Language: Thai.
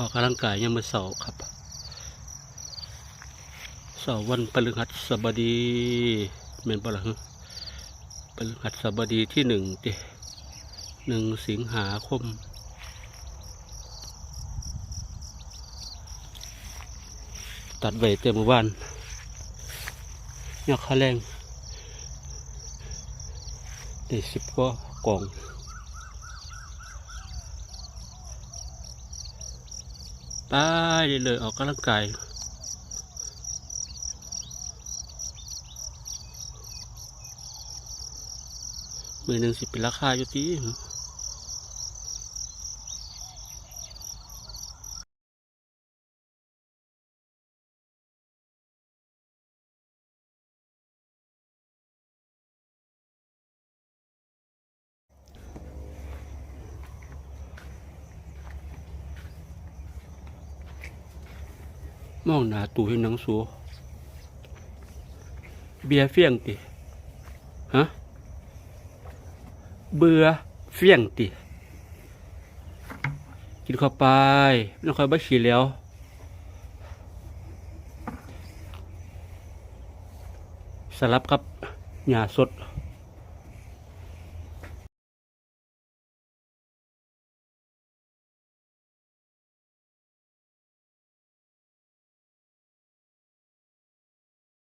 ออกกำลังกายยามมื้อเสาร์ครับเสาร์วันพฤหัสบดีแม่นบ่ล่ะฮะพฤหัสบดีที่หนึ่งติหนึ่งสิงหาคมตัดไว้เต็มหมู่บ้านยอดค่าแรงได้สิบกว่ากล่อง ไปเลยออกกำลังกายมือหนึ่งสิเป็นราคาอยู่ที่ มองหน้าตู้ให้หนังสัวเบียเฟี้ยงติฮะเบื่อเฟี้ยงติ กินเข้าไปไม่ต้องคอยบ้าฉีแล้วสลับกับหญ้าสด